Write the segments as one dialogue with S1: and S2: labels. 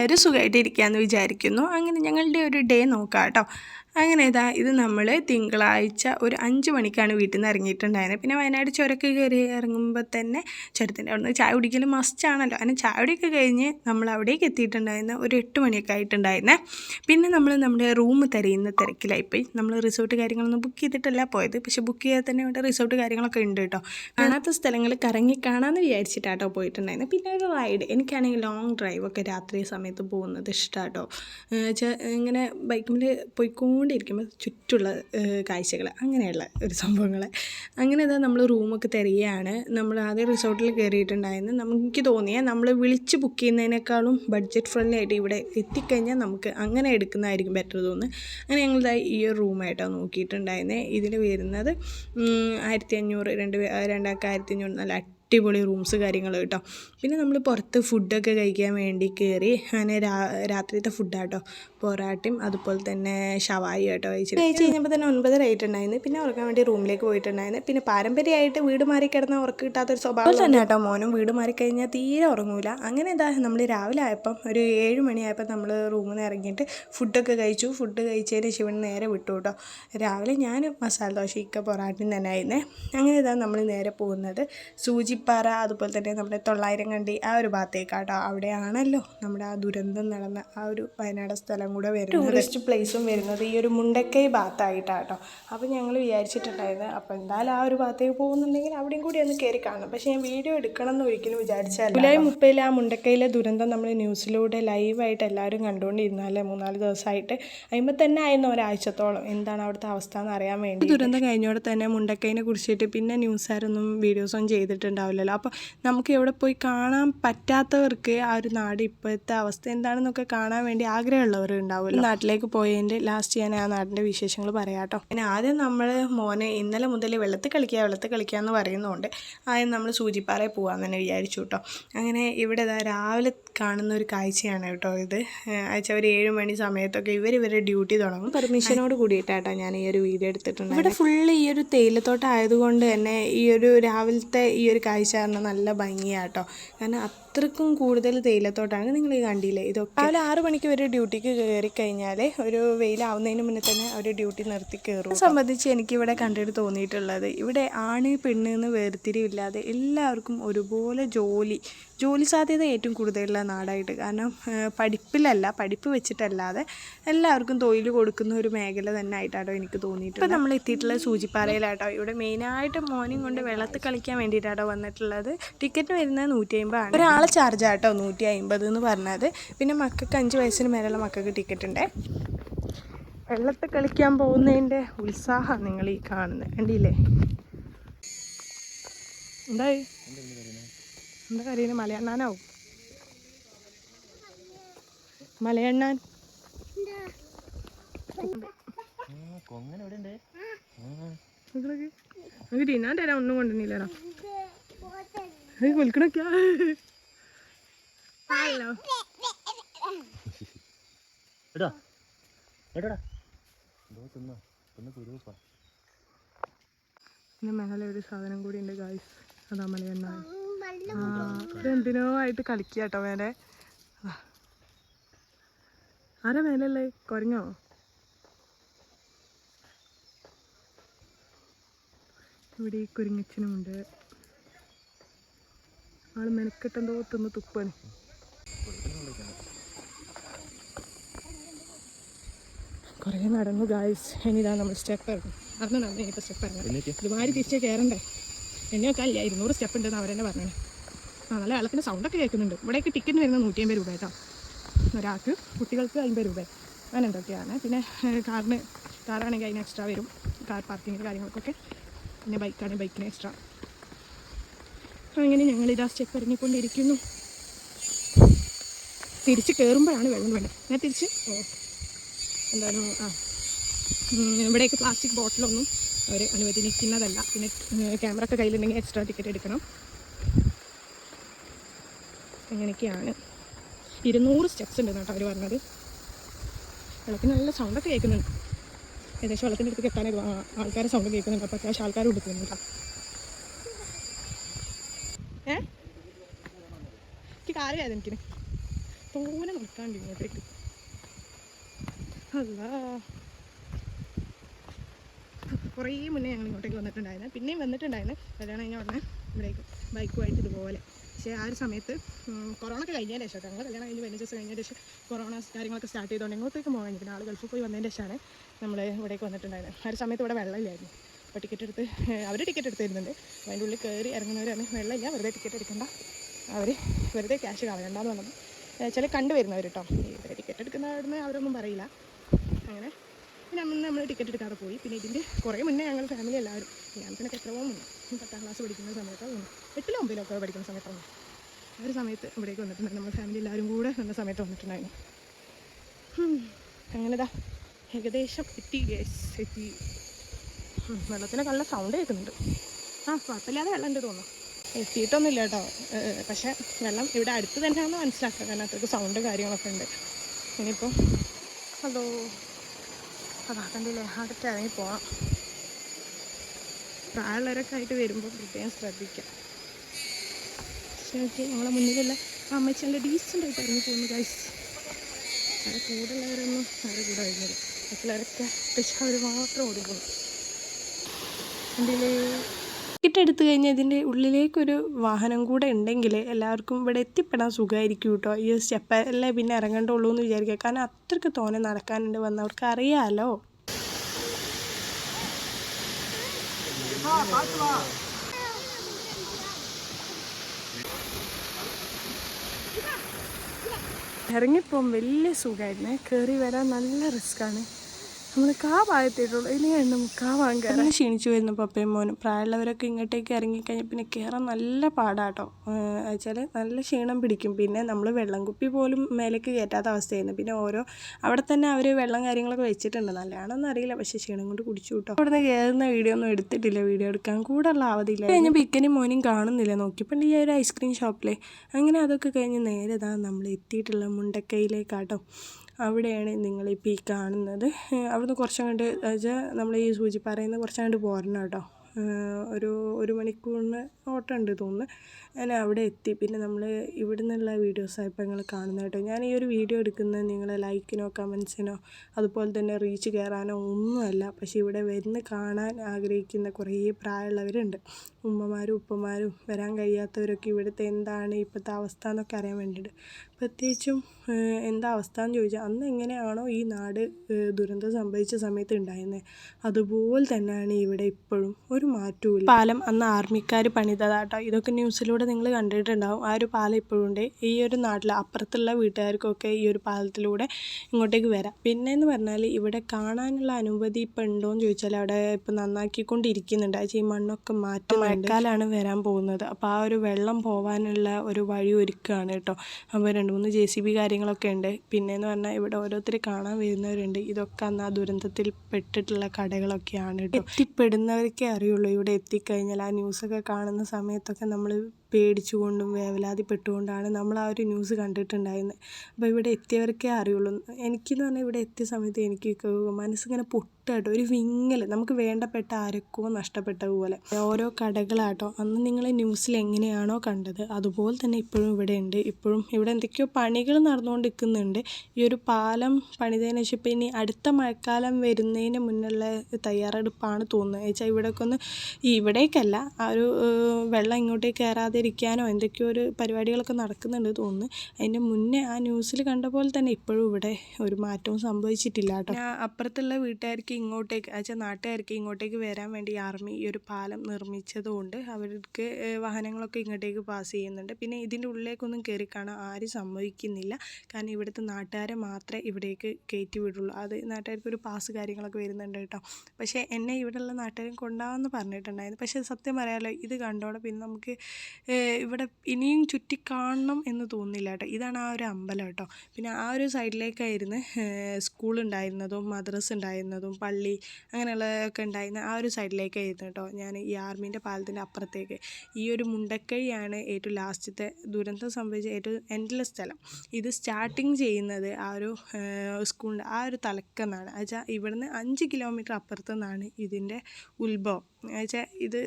S1: ഒരു സുഖമായിട്ട് ഇരിക്കാമെന്ന് വിചാരിക്കുന്നു. അങ്ങനെ ഞങ്ങളുടെ ഒരു ഡേ നോക്കാം കേട്ടോ അങ്ങനെ ഇതാ ഇത് നമ്മൾ തിങ്കളാഴ്ച ഒരു അഞ്ച് മണിക്കാണ് വീട്ടിൽ നിന്ന് ഇറങ്ങിയിട്ടുണ്ടായിരുന്നത് പിന്നെ വയനാട് ചുരക്ക് കയറി ഇറങ്ങുമ്പോൾ തന്നെ ചുരത്തിന്റെ അവിടെ നിന്ന് ചായ കുടിക്കൽ മസ്റ്റാണല്ലോ അങ്ങനെ ചായ കുടിയൊക്കെ കഴിഞ്ഞ് നമ്മൾ അവിടേക്ക് എത്തിയിട്ടുണ്ടായിരുന്ന. ഒരു എട്ട് മണിയൊക്കെ ആയിട്ടുണ്ടായിരുന്നെ. പിന്നെ നമ്മൾ നമ്മുടെ റൂം തിരയുന്ന തിരക്കിലായിപ്പോയി. നമ്മൾ റിസോർട്ട് കാര്യങ്ങളൊന്നും ബുക്ക് ചെയ്തിട്ടല്ല പോയത്. പക്ഷേ ബുക്ക് ചെയ്താൽ തന്നെ ഇവിടെ റിസോർട്ട് കാര്യങ്ങളൊക്കെ ഉണ്ട് കേട്ടോ. കാണാത്ത സ്ഥലങ്ങൾ കറങ്ങി കാണാമെന്ന് വിചാരിച്ചിട്ടാട്ടോ പോയിട്ടുണ്ടായിരുന്നത് പിന്നെ ഒരു റൈഡ് എനിക്കാണെങ്കിൽ ലോങ് ഡ്രൈവൊക്കെ രാത്രി സമയത്ത് പോകുന്നത് ഇഷ്ടമാട്ടോ ഇങ്ങനെ ബൈക്കിൽ പോയിക്കൊണ്ടിരിക്കുമ്പോൾ ചുറ്റുള്ള കാഴ്ചകൾ അങ്ങനെയുള്ള ഒരു സംഭവങ്ങൾ അങ്ങനെ ഇതാ നമ്മൾ റൂമൊക്കെ തിരയുകയാണ് നമ്മൾ ആദ്യം റിസോർട്ടിൽ കയറിയിട്ടുണ്ടായിരുന്നു നമുക്ക് തോന്നിയ നമ്മൾ വിളിച്ച് ബുക്ക് ചെയ്യുന്നതിനേക്കാളും ബഡ്ജറ്റ് ഫ്രണ്ട്ലി ആയിട്ട് ഇവിടെ എത്തിക്കഴിഞ്ഞാൽ നമുക്ക് അങ്ങനെ എടുക്കുന്നതായിരിക്കും ബെറ്റർ തോന്നുന്നു. അങ്ങനെ ഞങ്ങൾ ദാ ഈ ഒരു റൂമായിട്ടാണ് നോക്കിയിട്ടുണ്ടായിരുന്നത് ഇതിൽ വരുന്നത് ആയിരത്തി അഞ്ഞൂറ് രണ്ട് രണ്ടാൾക്ക് ആയിരത്തി അഞ്ഞൂറ് നല്ല അടിപൊളി റൂംസ് കാര്യങ്ങൾ കേട്ടോ. പിന്നെ നമ്മൾ പുറത്ത് ഫുഡൊക്കെ കഴിക്കാൻ വേണ്ടി കയറി അങ്ങനെ രാ രാത്രിത്തെ ഫുഡാട്ടോ പൊറാട്ടയും അതുപോലെ തന്നെ ഷവായി കേട്ടോ കഴിച്ചിട്ട്. കഴിച്ച് കഴിഞ്ഞപ്പോൾ തന്നെ ഒൻപതര ആയിട്ടുണ്ടായിരുന്നു. പിന്നെ ഉറക്കാൻ വേണ്ടി റൂമിലേക്ക് പോയിട്ടുണ്ടായിരുന്നു. പിന്നെ പാരമ്പര്യമായിട്ട് വീട് മാറി കിടന്ന ഉറക്കം കിട്ടാത്തൊരു സ്വഭാവം തന്നെ കേട്ടോ മോനും വീട് മാറി കഴിഞ്ഞാൽ തീരെ ഉറങ്ങൂല. അങ്ങനെ എന്താ നമ്മൾ രാവിലെ ആയപ്പം ഒരു ഏഴ് മണിയായപ്പോൾ നമ്മൾ റൂമിൽ നിന്ന് ഇറങ്ങിയിട്ട് ഫുഡൊക്കെ കഴിച്ചു. ഫുഡ് കഴിച്ചതിന് ശിവൻ നേരെ വിട്ടു കേട്ടോ രാവിലെ ഞാൻ മസാല ദോശ ഇക്ക പൊറാട്ടയും തന്നെ ആയിരുന്നേ. അങ്ങനെ ഇതാണ് നമ്മൾ നേരെ പോകുന്നത്. സൂചിപ്പാറ അതുപോലെ തന്നെ നമ്മുടെ തൊള്ളായിരം കണ്ടി ആ ഒരു ഭാഗത്തേക്കാട്ടോ. അവിടെയാണല്ലോ നമ്മുടെ ആ ദുരന്തം നടന്ന ആ ഒരു വയനാട് സ്ഥലം കൂടെ വരുന്നത്. ടൂറിസ്റ്റ് പ്ലേസും വരുന്നത് ഈ ഒരു മുണ്ടക്കൈ ഭാഗത്തായിട്ടാട്ടോ. അപ്പോൾ ഞങ്ങൾ വിചാരിച്ചിട്ടുണ്ടായിരുന്നു അപ്പോൾ എന്തായാലും ആ ഒരു ഭാഗത്തേക്ക് പോകുന്നുണ്ടെങ്കിൽ അവിടെയും കൂടി ഒന്ന് കയറി കാണണം. പക്ഷേ ഞാൻ വീഡിയോ എടുക്കണം എന്ന് ഒരിക്കലും വിചാരിച്ചാൽ ജൂലൈ മുപ്പതിൽ ആ മുണ്ടക്കൈയിലെ ദുരന്തം നമ്മൾ ന്യൂസിലൂടെ ലൈവായിട്ട് എല്ലാവരും കണ്ടുകൊണ്ടിരുന്നാലേ മൂന്നാൽ ദിവസമായിട്ട്. അതിമ്പോൾ തന്നെ ആയിരുന്നു ഒരാഴ്ചത്തോളം. എന്താണ് അവിടുത്തെ അവസ്ഥ എന്ന് അറിയാൻ വേണ്ടി ദുരന്തം കഴിഞ്ഞോടെ തന്നെ മുണ്ടക്കൈനെ കുറിച്ചിട്ട് പിന്നെ ഒന്നും വീഡിയോസൊന്നും ചെയ്തിട്ടുണ്ടാവില്ലല്ലോ അപ്പോൾ നമുക്ക് എവിടെ പോയി കാണാൻ പറ്റാത്തവർക്ക് ആ ഒരു നാട് ഇപ്പോഴത്തെ അവസ്ഥ എന്താണെന്നൊക്കെ കാണാൻ വേണ്ടി ആഗ്രഹമുള്ളവർ ഉണ്ടാവുമല്ലോ. നാട്ടിലേക്ക് പോയതിന്റെ ലാസ്റ്റ് ഞാൻ ആ നാടിന്റെ വിശേഷങ്ങൾ പറയാട്ടോ കേട്ടോ. പിന്നെ ആദ്യം നമ്മൾ മോനെ ഇന്നലെ മുതൽ വെള്ളത്തിൽ കളിക്കുക വെള്ളത്തിൽ കളിക്കുക എന്ന് പറയുന്നതുകൊണ്ട് ആദ്യം നമ്മൾ സൂചിപ്പാറയിൽ പോകാമെന്ന് തന്നെ വിചാരിച്ചു കേട്ടോ. അങ്ങനെ ഇവിടെ രാവിലെ കാണുന്ന ഒരു കാഴ്ചയാണ് കേട്ടോ ഇത്. ആഴ്ച ഒരു ഏഴ് മണി സമയത്തൊക്കെ ഇവർ ഇവരുടെ ഡ്യൂട്ടി തുടങ്ങും. പെർമിഷനോട് കൂടിയിട്ടാട്ടോ ഞാൻ ഈ ഒരു വീഡിയോ എടുത്തിട്ടുണ്ട് ഇവിടെ ഫുള്ള് ഈ ഒരു തേയിലത്തോട്ടം ആയതുകൊണ്ട് തന്നെ ഈ ഒരു രാവിലത്തെ ഈ ഒരു കാഴ്ച പറഞ്ഞാൽ നല്ല ഭംഗിയാട്ടോ. കാരണം അത്രക്കും കൂടുതൽ തേയിലത്തോട്ടാണ് നിങ്ങൾ ഈ കണ്ടില്ലേ? ഇതൊക്കെ രാവിലെ ആറ് മണിക്ക് വരെ ഡ്യൂട്ടിക്ക് കയറി കഴിഞ്ഞാൽ ഒരു വെയിലാവുന്നതിന് മുന്നേ തന്നെ അവർ ഡ്യൂട്ടി നിർത്തി കയറും സംബന്ധിച്ച് എനിക്ക് ഇവിടെ കണ്ടിട്ട് തോന്നിയിട്ടുള്ളത് ഇവിടെ ആണ് പെണ്ണ് എന്ന് വേർതിരിവില്ലാതെ എല്ലാവർക്കും ഒരുപോലെ ജോലി. ജോലി സാധ്യത ഏറ്റവും കൂടുതലുള്ള നാടായിട്ട്. കാരണം പഠിപ്പിലല്ല പഠിപ്പ് വെച്ചിട്ടല്ലാതെ എല്ലാവർക്കും തൊഴിൽ കൊടുക്കുന്ന ഒരു മേഖല തന്നെ ആയിട്ടാട്ടോ എനിക്ക് തോന്നിയിട്ടുണ്ട് ഇപ്പം നമ്മൾ എത്തിയിട്ടുള്ള സൂചിപ്പാറയിലാട്ടോ. ഇവിടെ മെയിനായിട്ട് മോർണിംഗ് കൊണ്ട് വെള്ളത്തിൽ കളിക്കാൻ വേണ്ടിയിട്ടാട്ടോ വന്നിട്ടുള്ളത്. ടിക്കറ്റ് വരുന്നത് നൂറ്റി അമ്പതാണ് ഒരാളെ ചാർജ് ആട്ടോ? നൂറ്റി അമ്പത് എന്ന് പറഞ്ഞത്. പിന്നെ മക്കൾക്ക് അഞ്ച് വയസ്സിന് മേലെയുള്ള മക്കൾക്ക് ടിക്കറ്റ് ഉണ്ട്. വെള്ളത്തിൽ കളിക്കാൻ പോകുന്നതിന്റെ ഉത്സാഹം നിങ്ങൾ ഈ കാണുന്നത് കണ്ടില്ലേ? എന്തായി? എന്താ കരീന മലയണ്ണാനാവും. മലയണ്ണാൻ.
S2: കൊങ്ങനെ ഉണ്ട്
S1: ഒന്നും കൊണ്ടുവന്നില്ലടാ. കൊൽക്കണൊക്കെ ഹലോ
S2: എടാ എടാ തന്ന? തിന്ന് കുരുപ്പാ
S1: പിന്നെ മേലെ ഒരു സാധനം കൂടി ഉണ്ട് ഗായ്സ് അതാ മലയണ്ണാൻ ആ ഇതെന്തിനോ ആയിട്ട് കളിക്കുക കേട്ടോ മേലെ. ആരാ മേലല്ലേ കുറഞ്ഞോ ഇവിടെ ഈ കുരുങ്ങച്ചനുമുണ്ട്. ആൾ മെനക്കെട്ടെന്തോ തിന്ന് തുപ്പാണ്. കുറേ നടന്നു ഗായ്സ് ഇനിതാ നമ്മൾ സ്റ്റെപ്പ് ഇറങ്ങും. അന്ന് നടന്നു ഇനിയിപ്പോൾ സ്റ്റെപ്പ് ഇറങ്ങും. ഒരുമാതിരി തിരിച്ച് കയറണ്ടേ എന്നെയൊക്കെ അല്ല ഇരുന്നൂറ് സ്റ്റെപ്പ് ഉണ്ടെന്ന് അവരെന്നെ പറഞ്ഞത് ആ നല്ല വെള്ളത്തിന്റെ സൗണ്ടൊക്കെ കേൾക്കുന്നുണ്ട്. ഇവിടേക്ക് ടിക്കറ്റ് വരുന്നത് നൂറ്റി അമ്പത് രൂപ കേട്ടോ. ഒരാൾക്ക് കുട്ടികൾക്ക് അമ്പത് രൂപ. അങ്ങനെ എന്തൊക്കെയാണ്? പിന്നെ കാറിന് കാറാണെങ്കിൽ അതിന് എക്സ്ട്രാ വരും. കാർ പാർക്കിങ്ങിന്റെ കാര്യങ്ങൾക്കൊക്കെ. പിന്നെ ബൈക്കാണെങ്കിൽ ബൈക്കിന് എക്സ്ട്രാ അങ്ങനെ ഞങ്ങൾ ഇതാ സ്റ്റെപ്പ് ഇറങ്ങിക്കൊണ്ടിരിക്കുന്നു. തിരിച്ച് കയറുമ്പോഴാണ് വെള്ളം വേണ്ടത്. ഞാൻ തിരിച്ച്? എന്താണ്? ആ ഇവിടേക്ക് പ്ലാസ്റ്റിക് ബോട്ടിലൊന്നും അവർ അനുവദിക്കുന്നതല്ല. പിന്നെ ക്യാമറ ഒക്കെ കയ്യിലുണ്ടെങ്കിൽ എക്സ്ട്രാ ടിക്കറ്റ് എടുക്കണം. അങ്ങനെയൊക്കെയാണ്. ഇരുന്നൂറ് സ്റ്റെപ്സ് ഉണ്ട് കേട്ടോ അവർ പറഞ്ഞത്. വെള്ളത്തിന് നല്ല സൗണ്ടൊക്കെ കേൾക്കുന്നുണ്ട്. ഏകദേശം വെള്ളത്തിന്റെ അടുത്ത് എത്താൻ ആൾക്കാരെ സൗണ്ട് കേൾക്കുന്നുണ്ട്. അപ്പോൾ അത്യാവശ്യം ആൾക്കാർ കൊടുക്കുന്നുണ്ട് കേട്ടോ. ഏ? എനിക്ക് കാൽ എനിക്കിന് തോനെ നടക്കാണ്ട് ഇങ്ങോട്ടേക്ക് അല്ല. കുറേ മുന്നേ ഞങ്ങൾ ഇങ്ങോട്ടേക്ക് വന്നിട്ടുണ്ടായിരുന്നു. പിന്നെയും വന്നിട്ടുണ്ടായിരുന്നു. കല്യാണം കഴിഞ്ഞ ഉടനെ ഇവിടേക്ക് ബൈക്കുമായിട്ട് ഇതുപോലെ. പക്ഷേ ആ ഒരു സമയത്ത് കൊറോണ ഒക്കെ കഴിഞ്ഞതിന് ശേഷം ഞങ്ങൾ കല്യാണം കഴിഞ്ഞ് പതിനഞ്ച് ദിവസം കഴിഞ്ഞതിന് ശേഷം കൊറോണ കാര്യങ്ങളൊക്കെ സ്റ്റാർട്ട് ചെയ്തുകൊണ്ട് ഇങ്ങോട്ടേക്ക് പോകാൻ പിന്നെ ആൾ ഗൾഫിൽ പോയി വന്നതിന് ശേഷമാണ് നമ്മൾ ഇവിടേക്ക് വന്നിട്ടുണ്ടായിരുന്നത് ആ ഒരു സമയത്ത് ഇവിടെ വെള്ളമില്ലായിരുന്നു. അപ്പോൾ ടിക്കറ്റ് എടുത്ത് അവർ ടിക്കറ്റ് എടുത്ത് തരുന്നുണ്ട് അപ്പോൾ അതിന്റെ ഉള്ളിൽ കയറി ഇറങ്ങുന്നവരാണ് വെള്ളമില്ല വെറുതെ ടിക്കറ്റ് എടുക്കണ്ട. അവർ വെറുതെ ക്യാഷ് കളയണ്ടെന്ന് പറഞ്ഞത് ചില കണ്ടുവരുന്നവർ കേട്ടോ ഇവർ ടിക്കറ്റ് എടുക്കുന്നവരുന്ന് അവരൊന്നും പറയില്ല. അങ്ങനെ പിന്നെ അന്ന് നമ്മൾ ടിക്കറ്റ് എടുക്കാതെ പോയി. പിന്നെ ഇതിന്റെ കുറേ മുന്നേ ഞങ്ങൾ ഫാമിലി എല്ലാവരും ഞാൻ പിന്നെ എത്രയോ മുന്നേ പത്താം ക്ലാസ് പഠിക്കുന്ന സമയത്താണ് തോന്നുന്നു എട്ടിലോ ഒമ്പതിലൊക്കെ പഠിക്കുന്ന സമയത്താണ് ആ ഒരു സമയത്ത് ഇവിടേക്ക് വന്നിട്ടുണ്ട്. നമ്മൾ ഫാമിലി എല്ലാവരും കൂടെ വന്ന സമയത്ത് വന്നിട്ടുണ്ടായിരുന്നു. അങ്ങനെതാ ഏകദേശം എത്തി ഗേസ് എത്തി. ഉം, വെള്ളത്തിനൊക്കെ നല്ല സൗണ്ട് കേൾക്കുന്നുണ്ട്. ആ കുഴപ്പമില്ലാതെ വെള്ളം ഉണ്ട് തോന്നുന്നു. എത്തിയിട്ടൊന്നുമില്ല കേട്ടോ. പക്ഷേ വെള്ളം ഇവിടെ അടുത്ത് തന്നെയാണെന്ന് മനസ്സിലാക്കുക. കാരണം അത്രയ്ക്ക് സൗണ്ട് കാര്യങ്ങളൊക്കെ ഉണ്ട്. ഇനിയിപ്പോൾ അതോ അതാ കണ്ടില്ലേ അടുത്ത് ഇറങ്ങി പോവാം. പ്രായമുള്ളവരൊക്കെ ആയിട്ട് വരുമ്പോൾ പ്രത്യേകം ശ്രദ്ധിക്കാം. പക്ഷേ ഞങ്ങളെ മുന്നിലുള്ള അമ്മച്ചന്റെ ഡീസന്റ് ആയിട്ട് ഇറങ്ങി പോകുന്നു ഗൈസ് അവരെ കൂടെ ഉള്ളവരൊന്നും അവരെ കൂടെ വരുന്നില്ല. മറ്റുള്ളവരൊക്കെ പക്ഷെ അവർ മാത്രം ഓടിപ്പോകുന്നു കണ്ടില്ലേ ടിക്കറ്റ് എടുത്തു കഴിഞ്ഞാൽ ഇതിന്റെ ഉള്ളിലേക്കൊരു വാഹനം കൂടെ ഉണ്ടെങ്കിൽ എല്ലാവർക്കും ഇവിടെ എത്തിപ്പെടാൻ സുഖമായിരിക്കും കേട്ടോ ഈ സ്റ്റെപ്പല്ലേ പിന്നെ ഇറങ്ങണ്ടുള്ളൂ എന്ന് വിചാരിക്കുക കാരണം അത്രയ്ക്ക് തോനെ നടക്കാനുണ്ട് വന്നവർക്ക് അറിയാമല്ലോ ഇറങ്ങിപ്പോകാൻ വലിയ സുഖമായിരുന്നു കയറി വരാൻ നല്ല റിസ്ക്കാണ്. നമ്മൾ കാ ഭാഗത്തേട്ടുള്ളൂ ഇനി കണ്ട് മുക്കാ കയറാൻ ക്ഷീണിച്ചു വരുന്നു പപ്പയും മോനും. പ്രായമുള്ളവരൊക്കെ ഇങ്ങോട്ടേക്ക് ഇറങ്ങിക്കഴിഞ്ഞാൽ പിന്നെ കയറാൻ നല്ല പാടാട്ടോ. വെച്ചാൽ നല്ല ക്ഷീണം പിടിക്കും. പിന്നെ നമ്മൾ വെള്ളം കുപ്പി പോലും മേലേക്ക് കയറ്റാത്ത അവസ്ഥയായിരുന്നു. പിന്നെ ഓരോ അവിടെ തന്നെ അവർ വെള്ളം കാര്യങ്ങളൊക്കെ വെച്ചിട്ടുണ്ട്. നല്ലതാണെന്ന് അറിയില്ല. പക്ഷേ ക്ഷീണം കൊണ്ട് കുടിച്ചു കേട്ടോ. അവിടെ നിന്ന് കയറുന്ന വീഡിയോ ഒന്നും എടുത്തിട്ടില്ല. വീഡിയോ എടുക്കാൻ കൂടെ ഉള്ള ആവതില്ല കഴിഞ്ഞ പിക്കനും മോനും കാണുന്നില്ല. നോക്കിയപ്പോൾ ഈ ഒരു ഐസ്ക്രീം ഷോപ്പിലെ. അങ്ങനെ അതൊക്കെ കഴിഞ്ഞ് നേരെ ഇതാ നമ്മൾ എത്തിയിട്ടുള്ള മുണ്ടക്കൈയിലേക്കാട്ടോ. അവിടെയാണ് നിങ്ങളിപ്പോൾ ഈ കാണുന്നത്. അവിടുന്ന് കുറച്ചങ്ങോട്ട് വെച്ചാൽ നമ്മൾ ഈ സൂചിപ്പാറയിൽ നിന്ന് കുറച്ചങ്ങോട്ട് പോരണം കേട്ടോ. ഒരു ഒരു മണിക്കൂറിന് ഓട്ടം ഉണ്ട് തോന്നുന്നു. ഞാൻ അവിടെ എത്തി. പിന്നെ നമ്മൾ ഇവിടെ നിന്നുള്ള വീഡിയോസാണ് ഇപ്പോൾ നിങ്ങൾ കാണുന്നത് കേട്ടോ. ഞാൻ ഈ ഒരു വീഡിയോ എടുക്കുന്നത് നിങ്ങൾ ലൈക്കിനോ കമൻസിനോ അതുപോലെ തന്നെ റീച്ച് കയറാനോ ഒന്നുമല്ല. പക്ഷേ ഇവിടെ വരുന്ന കാണാൻ ആഗ്രഹിക്കുന്ന കുറേ പ്രായമുള്ളവരുണ്ട്. ഉമ്മമാരും ഉപ്പമാരും വരാൻ കഴിയാത്തവരൊക്കെ ഇവിടുത്തെ എന്താണ് ഇപ്പോഴത്തെ അവസ്ഥ എന്നൊക്കെ അറിയാൻ വേണ്ടിയിട്ട്. പ്രത്യേകിച്ചും എന്താ അവസ്ഥ എന്ന് ചോദിച്ചാൽ അന്ന് എങ്ങനെയാണോ ഈ നാട് ദുരന്തം സംഭവിച്ച സമയത്ത് ഉണ്ടായിരുന്നത്. അതുപോലെ തന്നെയാണ് ഇവിടെ ഇപ്പോഴും. ഒരു മാറ്റവും ഇല്ല പാലം അന്ന് ആർമിക്കാർ പണിതതാട്ടോ. ഇതൊക്കെ ന്യൂസിലൂടെ നിങ്ങൾ കണ്ടിട്ടുണ്ടാവും. ആ ഒരു പാലം ഇപ്പോഴും ഉണ്ട് ഈ ഒരു നാട്ടിൽ അപ്പുറത്തുള്ള വീട്ടുകാർക്കൊക്കെ ഈ ഒരു പാലത്തിലൂടെ ഇങ്ങോട്ടേക്ക് വരാം. പിന്നെ എന്ന് പറഞ്ഞാൽ ഇവിടെ കാണാനുള്ള അനുമതി ഇപ്പം ഉണ്ടോ എന്ന് ചോദിച്ചാൽ അവിടെ ഇപ്പം നന്നാക്കിക്കൊണ്ടിരിക്കുന്നുണ്ട്. അത് ഈ മണ്ണൊക്കെ മാറ്റം മഴക്കാലാണ് വരാൻ പോകുന്നത്. അപ്പോൾ ആ ഒരു വെള്ളം പോകാനുള്ള ഒരു വഴി ഒരുക്കുകയാണ് കേട്ടോ. അപ്പോൾ രണ്ട് മൂന്ന് ജെ സി ബി കാര്യങ്ങളൊക്കെ ഉണ്ട്. പിന്നെയെന്ന് പറഞ്ഞാൽ ഇവിടെ ഓരോരുത്തർ കാണാൻ വരുന്നവരുണ്ട്. ഇതൊക്കെ അന്ന് ആ ദുരന്തത്തിൽ പെട്ടിട്ടുള്ള കടകളൊക്കെയാണ് കേട്ടോ. എത്തിപ്പെടുന്നവർക്കേ അറിയുള്ളൂ ഇവിടെ എത്തിക്കഴിഞ്ഞാൽ ആ ന്യൂസൊക്കെ കാണുന്ന സമയത്തൊക്കെ നമ്മൾ പേടിച്ചുകൊണ്ടും വേവലാതിപ്പെട്ടുകൊണ്ടാണ് നമ്മൾ ആ ഒരു ന്യൂസ് കണ്ടിട്ടുണ്ടായിരുന്നത് അപ്പോൾ ഇവിടെ എത്തിയവർക്കേ അറിയുള്ളൂ. എനിക്കെന്ന് പറഞ്ഞാൽ ഇവിടെ എത്തിയ സമയത്ത് എനിക്ക് മനസ്സിങ്ങനെ പൊട്ടാട്ടോ. ഒരു വിങ്ങൽ നമുക്ക് വേണ്ടപ്പെട്ട ആരൊക്കെ നഷ്ടപ്പെട്ട പോലെ. ഓരോ കടകളാട്ടോ. അന്ന് നിങ്ങൾ ന്യൂസിൽ എങ്ങനെയാണോ കണ്ടത് അതുപോലെ തന്നെ ഇപ്പോഴും ഇവിടെ ഉണ്ട്. ഇപ്പോഴും ഇവിടെ എന്തൊക്കെയോ പണികൾ നടന്നുകൊണ്ടിരിക്കുന്നുണ്ട് ഈ ഒരു പാലം പണിതതിന് ശേഷം ഇപ്പം ഇനി അടുത്ത മഴക്കാലം വരുന്നതിന് മുന്നുള്ള തയ്യാറെടുപ്പാണ് തോന്നുന്നത്. വെച്ചാൽ ഇവിടെയൊക്കെ ഒന്ന് ഇവിടേക്കല്ല ആ ഒരു വെള്ളം ഇങ്ങോട്ടേക്ക് കയറാതിരിക്കാനോ എന്തൊക്കെയോ ഒരു പരിപാടികളൊക്കെ നടക്കുന്നുണ്ട് തോന്നുന്നു. അതിന്റെ മുന്നേ ആ ന്യൂസിൽ കണ്ട പോലെ തന്നെ ഇപ്പോഴും ഇവിടെ ഒരു മാറ്റവും സംഭവിച്ചിട്ടില്ല കേട്ടോ. അപ്പുറത്തുള്ള വീട്ടുകാർക്ക് ഇങ്ങോട്ടേക്ക് വെച്ചാൽ നാട്ടുകാർക്ക് ഇങ്ങോട്ടേക്ക് വരാൻ വേണ്ടി ആർമി ഈ ഒരു പാലം നിർമ്മിച്ചതുകൊണ്ട് അവർക്ക് വാഹനങ്ങളൊക്കെ ഇങ്ങോട്ടേക്ക് പാസ് ചെയ്യുന്നുണ്ട്. പിന്നെ ഇതിന്റെ ഉള്ളിലേക്കൊന്നും കയറി കാണാൻ ആരും സമ്മതിക്കുന്നില്ല. കാരണം ഇവിടുത്തെ നാട്ടുകാരെ മാത്രമേ ഇവിടേക്ക് കയറ്റി വിടുള്ളൂ. അത് നാട്ടുകാർക്ക് ഒരു പാസ് കാര്യങ്ങളൊക്കെ വരുന്നുണ്ട് കേട്ടോ. പക്ഷേ എന്നെ ഇവിടെയുള്ള നാട്ടുകാരും കൊണ്ടാവെന്ന് പറഞ്ഞിട്ടുണ്ടായിരുന്നു. പക്ഷേ സത്യം പറയാമല്ലോ ഇത് കണ്ടോടെ പിന്നെ നമുക്ക് ഇവിടെ ഇനിയും ചുറ്റി കാണണം എന്ന് തോന്നുന്നില്ല കേട്ടോ. ഇതാണ് ആ ഒരു അമ്പലം കേട്ടോ. പിന്നെ ആ ഒരു സൈഡിലേക്കായിരുന്നു സ്കൂൾ ഉണ്ടായിരുന്നതും മദ്രസ് ഉണ്ടായിരുന്നതും പള്ളി അങ്ങനെയുള്ളതൊക്കെ ഉണ്ടായിരുന്ന ആ ഒരു സൈഡിലേക്കായിരുന്നു കേട്ടോ ഞാൻ ഈ ആർമീന്റെ പാലത്തിന്റെ അപ്പുറത്തേക്ക്. ഈ ഒരു മുണ്ടക്കൈയാണ് ഏറ്റവും ലാസ്റ്റത്തെ ദുരന്തം സംഭവിച്ച ഏറ്റവും എൻഡിലെ സ്ഥലം. ഇത് സ്റ്റാർട്ടിങ് ചെയ്യുന്നത് ആ ഒരു സ്കൂളിന്റെ ആ ഒരു തലക്കെന്നാണ്. അച്ഛാ ഇവിടുന്ന് അഞ്ച് കിലോമീറ്റർ അപ്പുറത്തു നിന്നാണ് ഇതിന്റെ ഉത്ഭവം. വെച്ചാൽ ഇത്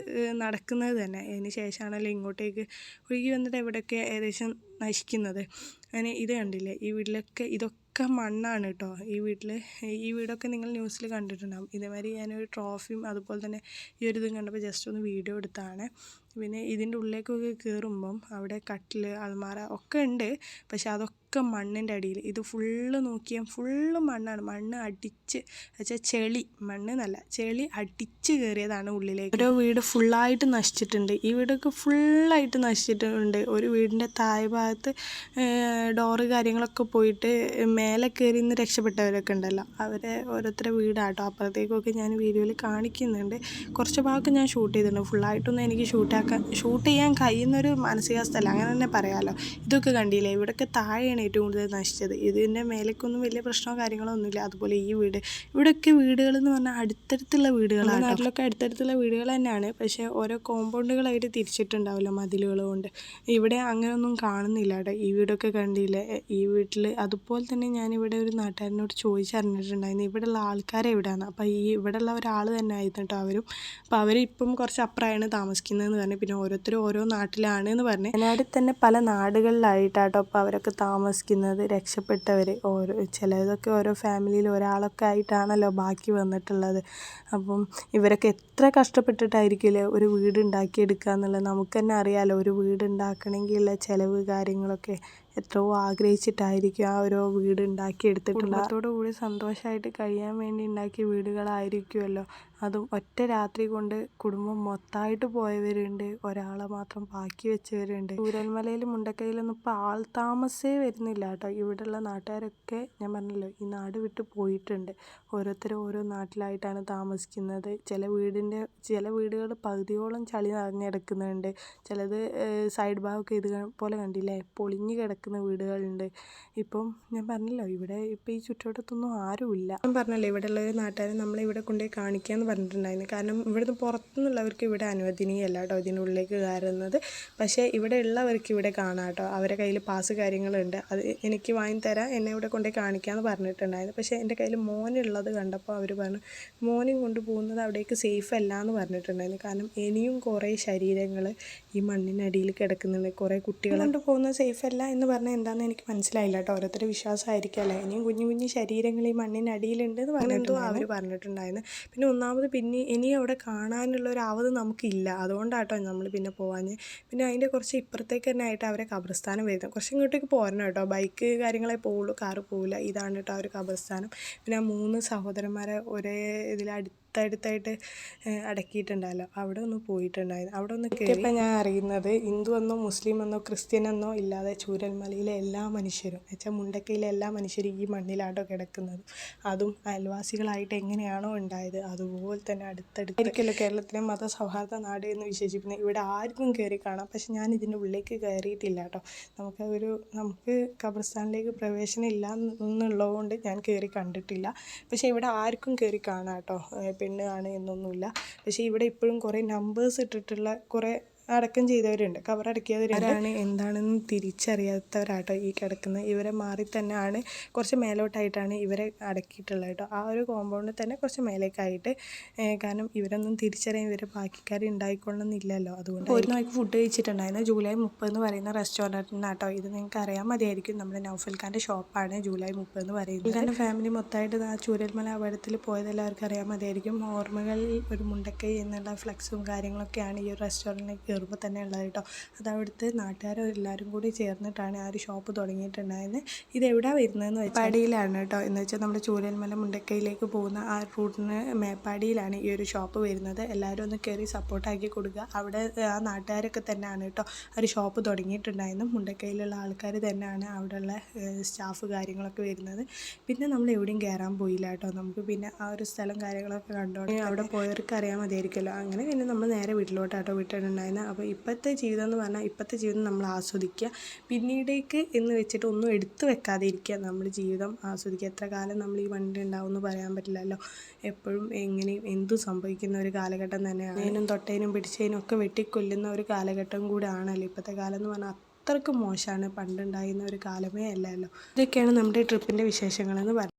S1: നടക്കുന്നത് തന്നെ. അതിന് ശേഷമാണല്ലോ ഇങ്ങോട്ടേക്ക് ഒഴുകി വന്നിട്ട് ഇവിടെയൊക്കെ ഏകദേശം നശിക്കുന്നത്. അങ്ങനെ ഇത് കണ്ടില്ലേ? ഈ വീട്ടിലൊക്കെ ഇതൊക്കെ മണ്ണാണ് കേട്ടോ. ഈ വീട്ടിൽ ഈ വീടൊക്കെ നിങ്ങൾ ന്യൂസിൽ കണ്ടിട്ടുണ്ടാകും ഇതേമാതിരി ഞാനൊരു ട്രോഫിയും അതുപോലെ തന്നെ ഈ ഒരു ഇതും കണ്ടപ്പോൾ ജസ്റ്റ് ഒന്ന് വീഡിയോ എടുത്താണ് പിന്നെ ഇതിന്റെ ഉള്ളിലേക്കൊക്കെ കയറുമ്പം അവിടെ കട്ടിൽ അൽമാര ഒക്കെ ഉണ്ട്. പക്ഷെ അതൊക്കെ മണ്ണിന്റെ അടിയിൽ. ഇത് ഫുള്ള് നോക്കിയാൽ ഫുള്ള് മണ്ണാണ്. മണ്ണ് അടിച്ച് വെച്ചാൽ ചെളി. മണ്ണ് എന്നല്ല ചെളി അടിച്ച് കയറിയതാണ് ഉള്ളിലേക്ക്. ഓരോ വീട് ഫുള്ളായിട്ട് നശിച്ചിട്ടുണ്ട്. ഈ വീടൊക്കെ ഫുള്ളായിട്ട് നശിച്ചിട്ടുണ്ട്. ഒരു വീടിന്റെ താഴെ ഭാഗത്ത് ഡോറ് കാര്യങ്ങളൊക്കെ പോയിട്ട് മേലെ കയറി നിന്ന് രക്ഷപ്പെട്ടവരൊക്കെ ഉണ്ടല്ലോ. അവരെ ഓരോരുത്തരുടെ വീടാട്ടോ. അപ്പുറത്തേക്കൊക്കെ ഞാൻ വീഡിയോയിൽ കാണിക്കുന്നുണ്ട്. കുറച്ച് ഭാഗമൊക്കെ ഞാൻ ഷൂട്ട് ചെയ്തിട്ടുണ്ട്. ഫുള്ളായിട്ടൊന്നും എനിക്ക് ഷൂട്ടാക്കാൻ ഷൂട്ട് ചെയ്യാൻ കഴിയുന്നൊരു മാനസികാവസ്ഥ അല്ല അങ്ങനെ തന്നെ പറയാമല്ലോ ഇതൊക്കെ കണ്ടില്ലേ? ഇവിടെയൊക്കെ താഴെയാണ് ഏറ്റവും കൂടുതൽ നശിച്ചത്. ഇതിന്റെ മേലേക്കൊന്നും വലിയ പ്രശ്നമോ കാര്യങ്ങളോ ഒന്നുമില്ല. അതുപോലെ ഈ വീട് ഇവിടെയൊക്കെ വീടുകൾ എന്ന് പറഞ്ഞാൽ അടുത്തടുത്തുള്ള വീടുകളാണ് നാട്ടിലൊക്കെ അടുത്തടുത്തുള്ള വീടുകൾ തന്നെയാണ്. പക്ഷേ ഓരോ കോമ്പൗണ്ടുകളായിട്ട് തിരിച്ചിട്ടുണ്ടാവില്ല മതിലുകൾ കൊണ്ട്. ഇവിടെ അങ്ങനെയൊന്നും കാണുന്നില്ല കേട്ടോ. ഈ വീടൊക്കെ കണ്ടില്ലേ? ഈ വീട്ടിൽ അതുപോലെ തന്നെ ഞാനിവിടെ ഒരു നാട്ടുകാരനോട് ചോദിച്ചറിഞ്ഞിട്ടുണ്ടായിരുന്നു. ഇവിടെയുള്ള ആൾക്കാരെ എവിടെയാണ്? അപ്പോൾ ഈ ഇവിടെയുള്ള ഒരാൾ തന്നെ ആയിരുന്നു കേട്ടോ അവരും. അപ്പോൾ അവരിപ്പം കുറച്ച് അപ്പുറമാണ് താമസിക്കുന്നതെന്ന് പറഞ്ഞു. പിന്നെ ഓരോരുത്തരും ഓരോ നാട്ടിലാണ് എന്ന് പറഞ്ഞു. വയനാട്ടിൽ തന്നെ പല നാടുകളിലായിട്ടാട്ടോ അപ്പോൾ അവരൊക്കെ താമസിക്കുന്നത് രക്ഷപ്പെട്ടവർ ഓരോ ചിലതൊക്കെ ഓരോ ഫാമിലിയിൽ ഒരാളൊക്കെ ആയിട്ടാണല്ലോ ബാക്കി വന്നിട്ടുള്ളത്. അപ്പം ഇവരൊക്കെ എത്ര കഷ്ടപ്പെട്ടിട്ടായിരിക്കില്ലേ ഒരു വീട് ഉണ്ടാക്കിയെടുക്കുക എന്നുള്ളത് നമുക്ക് തന്നെ അറിയാമല്ലോ ഒരു വീട് ഉണ്ടാക്കണമെങ്കിലുള്ള ചിലവ് കാര്യങ്ങളൊക്കെ. എത്രയോ ആഗ്രഹിച്ചിട്ടായിരിക്കും ആ ഒരു വീട് ഉണ്ടാക്കിയെടുത്തിട്ടുള്ളത് കുടുംബത്തോടു കൂടി സന്തോഷമായിട്ട് കഴിയാൻ വേണ്ടി ഉണ്ടാക്കിയ വീടുകളായിരിക്കുമല്ലോ. അതും ഒറ്റ രാത്രി കൊണ്ട് കുടുംബം മൊത്തമായിട്ട് പോയവരുണ്ട്. ഒരാളെ മാത്രം ബാക്കി വെച്ചവരുണ്ട്. ചൂരൽമലയിൽ മുണ്ടക്കൈയിലൊന്നും ഇപ്പോൾ ആൾ താമസേ വരുന്നില്ല കേട്ടോ. ഇവിടെയുള്ള നാട്ടുകാരൊക്കെ ഞാൻ പറഞ്ഞല്ലോ ഈ നാട് വിട്ട് പോയിട്ടുണ്ട്. ഓരോരുത്തരും ഓരോ നാട്ടിലായിട്ടാണ് താമസിക്കുന്നത്. ചില വീടിന്റെ ചില വീടുകൾ പകുതിയോളം ചളി നിറഞ്ഞെടുക്കുന്നുണ്ട്. ചിലത് സൈഡ് ഭാഗമൊക്കെ ഇത് പോലെ കണ്ടില്ലേ പൊളിഞ്ഞ് കിടക്കുന്ന വീടുകളുണ്ട്. ഇപ്പം ഞാൻ പറഞ്ഞല്ലോ ഇവിടെ ഇപ്പം ഈ ചുറ്റുവട്ടത്തൊന്നും ആരുമില്ല. ഞാൻ പറഞ്ഞല്ലോ ഇവിടെയുള്ള ഒരു നാട്ടുകാരെ നമ്മളെ ഇവിടെ കൊണ്ടുപോയി എന്ന് പറഞ്ഞിട്ടുണ്ടായിരുന്നു. കാരണം ഇവിടുന്ന് പുറത്തുനിന്നുള്ളവർക്ക് ഇവിടെ അനുവദനീയല്ല കേട്ടോ ഇതിന്റെ ഉള്ളിലേക്ക് കയറുന്നത്. പക്ഷേ ഇവിടെ ഉള്ളവർക്ക് ഇവിടെ കാണാം കേട്ടോ അവരെ കയ്യിൽ പാസ് കാര്യങ്ങളുണ്ട്. അത് എനിക്ക് വാങ്ങി തരാം എന്നെ ഇവിടെ കൊണ്ടുപോയി കാണിക്കാമെന്ന് പറഞ്ഞിട്ടുണ്ടായിരുന്നു. പക്ഷേ എന്റെ കയ്യിൽ മോനുള്ളത് കണ്ടപ്പോൾ അവർ പറഞ്ഞു മോനും കൊണ്ട് പോകുന്നത് അവിടേക്ക് സേഫ് അല്ല എന്ന് പറഞ്ഞിട്ടുണ്ടായിരുന്നു. കാരണം ഇനിയും കുറേ ശരീരങ്ങൾ ഈ മണ്ണിനടിയിൽ കിടക്കുന്നുണ്ട്. കുറേ കുട്ടികൾ കൊണ്ട് പോകുന്നത് സേഫ് അല്ല എന്ന് പറഞ്ഞാൽ എന്താണെന്ന് എനിക്ക് മനസ്സിലായില്ല കേട്ടോ. ഓരോരുത്തരുടെ വിശ്വാസമായിരിക്കുമല്ലേ ഇനിയും കുഞ്ഞു കുഞ്ഞു ശരീരങ്ങൾ ഈ മണ്ണിനടിയിലുണ്ട് എന്ന് പറഞ്ഞിട്ടുണ്ടോ അവർ പറഞ്ഞിട്ടുണ്ടായിരുന്നു. പിന്നെ ഒന്നാമത് പിന്നെ ഇനി അവിടെ കാണാനുള്ള ഒരു ആവത് നമുക്കില്ല. അതുകൊണ്ടാട്ടോ നമ്മൾ പിന്നെ പോവാഞ്ഞ്. പിന്നെ അതിന്റെ കുറച്ച് ഇപ്പുറത്തേക്ക് തന്നെ ആയിട്ട് അവരെ കബർസ്ഥാനം വരുന്നത്. കുറച്ച് ഇങ്ങോട്ടേക്ക് പോരണം കേട്ടോ. ബൈക്ക് കാര്യങ്ങളെ പോവുള്ളൂ കാറ് പോവില്ല. ഇതാണ് കേട്ടോ ആ ഒരു കബർസ്ഥാനം. പിന്നെ ആ മൂന്ന് സഹോദരന്മാരെ ഒരേ ഇതിൽ അടുത്തടുത്തായിട്ട് അടക്കിയിട്ടുണ്ടല്ലോ. അവിടെ ഒന്ന് പോയിട്ടുണ്ടായിരുന്നു. അവിടെ ഒന്ന് കയറിയപ്പോൾ ഞാൻ അറിയുന്നത് ഹിന്ദു എന്നോ മുസ്ലിം എന്നോ ക്രിസ്ത്യൻ എന്നോ ഇല്ലാതെ ചൂരൽമലയിലെ എല്ലാ മനുഷ്യരും വെച്ചാൽ മുണ്ടക്കയിലെ എല്ലാ മനുഷ്യരും ഈ മണ്ണിലാട്ടോ കിടക്കുന്നത്. അതും അയൽവാസികളായിട്ട് എങ്ങനെയാണോ ഉണ്ടായത്. അതുപോലെ തന്നെ അടുത്തടുത്തായിരിക്കല്ലോ കേരളത്തിലെ മതസൗഹാർദ്ദ നാട് എന്ന് വിശേഷിപ്പിക്കുന്നത് ഇവിടെ ആർക്കും കയറി കാണാം. പക്ഷെ ഞാൻ ഇതിന്റെ ഉള്ളിലേക്ക് കയറിയിട്ടില്ല കേട്ടോ. നമുക്ക് ഒരു നമുക്ക് ഖബർസ്ഥാനിലേക്ക് പ്രവേശനം ഇല്ല എന്നുള്ളതുകൊണ്ട് ഞാൻ കയറി കണ്ടിട്ടില്ല. പക്ഷേ ഇവിടെ ആർക്കും കയറി കാണാം കേട്ടോ. പെണ്ണ് ആണ് എന്നൊന്നുമില്ല. പക്ഷേ ഇവിടെ ഇപ്പോഴും കുറേ നമ്പേഴ്സ് ഇട്ടിട്ടുള്ള കുറേ അടക്കം ചെയ്തവരുണ്ട്. കവറടക്കിയവരാണ് എന്താണെന്ന് തിരിച്ചറിയാത്തവരാട്ടോ ഈ കിടക്കുന്ന ഇവരെ മാറി തന്നെയാണ് കുറച്ച് മേലോട്ടായിട്ടാണ് ഇവരെ അടക്കിയിട്ടുള്ളത് കേട്ടോ. ആ ഒരു കോമ്പൗണ്ടിൽ തന്നെ കുറച്ച് മേലേക്കായിട്ട് കാരണം ഇവരൊന്നും തിരിച്ചറിയാൻ ഇവരെ ബാക്കിക്കാർ ഉണ്ടായിക്കൊള്ളണമെന്നില്ലല്ലോ അതുകൊണ്ട് ഒരു നാൾക്ക് ഫുഡ് കഴിച്ചിട്ടുണ്ടായിരുന്നു ജൂലൈ മുപ്പത് എന്ന് പറയുന്ന റെസ്റ്റോറന്റിൽ നിന്നാട്ടോ ഇത് നിങ്ങൾക്ക് അറിയാൻ മതിയായിരിക്കും. നമ്മുടെ നൗഫൽ ഖാന്റെ ഷോപ്പാണ് ജൂലൈ മുപ്പത് എന്ന് പറയുന്നത്. കാരണം ഫാമിലി മൊത്തമായിട്ട് ആ ചൂരൽമല അപകടത്തിൽ പോയത് എല്ലാവർക്കും അറിയാൻ മതിയായിരിക്കും. ഓർമ്മകളിൽ ഒരു മുണ്ടക്കൈ എന്നുള്ള ഫ്ലെക്സും കാര്യങ്ങളൊക്കെയാണ് ഈ ഒരു റെസ്റ്റോറന്റിലേക്ക് കയറുമ്പോൾ തന്നെ ഉള്ളത് കേട്ടോ അത് അവിടുത്തെ നാട്ടുകാരെല്ലാവരും കൂടി ചേർന്നിട്ടാണ് ആ ഒരു ഷോപ്പ് തുടങ്ങിയിട്ടുണ്ടായിരുന്നത് ഇത് എവിടെയാണ് വരുന്നതെന്ന് വെച്ചാൽ മേപ്പാടിയിലാണ് കേട്ടോ എന്ന് വെച്ചാൽ നമ്മുടെ ചൂരൽമല മുണ്ടക്കൈയിലേക്ക് പോകുന്ന ആ റൂട്ടിന് മേപ്പാടിയിലാണ് ഈ ഒരു ഷോപ്പ് വരുന്നത്. എല്ലാവരും ഒന്ന് കയറി സപ്പോർട്ടാക്കി കൊടുക്കുക അവിടെ ആ നാട്ടുകാരൊക്കെ തന്നെയാണ് കേട്ടോ ആ ഒരു ഷോപ്പ് തുടങ്ങിയിട്ടുണ്ടായിരുന്നു. മുണ്ടക്കൈയിലുള്ള ആൾക്കാർ തന്നെയാണ് അവിടെയുള്ള സ്റ്റാഫ് കാര്യങ്ങളൊക്കെ വരുന്നത്. പിന്നെ നമ്മൾ എവിടെയും കയറാൻ പോയില്ല കേട്ടോ നമുക്ക് പിന്നെ ആ ഒരു സ്ഥലം കാര്യങ്ങളൊക്കെ കണ്ടോ അവിടെ പോയവർക്ക് അറിയാൻ മതിയായിരിക്കുമല്ലോ അങ്ങനെ പിന്നെ നമ്മൾ നേരെ വീട്ടിലോട്ടാട്ടോ വിട്ടിട്ടുണ്ടായിരുന്നത് അപ്പോൾ ഇപ്പോഴത്തെ ജീവിതം എന്ന് പറഞ്ഞാൽ ഇപ്പോഴത്തെ ജീവിതം നമ്മൾ ആസ്വദിക്കുക. പിന്നീടേക്ക് എന്ന് വെച്ചിട്ട് ഒന്നും എടുത്തു വെക്കാതെ ഇരിക്കുക നമ്മൾ ജീവിതം ആസ്വദിക്കുക. എത്ര കാലം നമ്മൾ ഈ വണ്ടി ഉണ്ടാവും എന്ന് പറയാൻ പറ്റില്ലല്ലോ. എപ്പോഴും എങ്ങനെയും എന്തും സംഭവിക്കുന്ന ഒരു കാലഘട്ടം തന്നെയാണ്. അതിനും തൊട്ടേനും പിടിച്ചതിനും ഒക്കെ വെട്ടിക്കൊല്ലുന്ന ഒരു കാലഘട്ടം കൂടെ ആണല്ലോ ഇപ്പോഴത്തെ കാലം എന്ന് പറഞ്ഞാൽ അത്രയ്ക്ക് മോശമാണ് പണ്ടുണ്ടായിരുന്ന ഒരു കാലമേ അല്ലല്ലോ. ഇതൊക്കെയാണ് നമ്മുടെ ട്രിപ്പിന്റെ വിശേഷങ്ങളെന്ന് പറയുന്നത്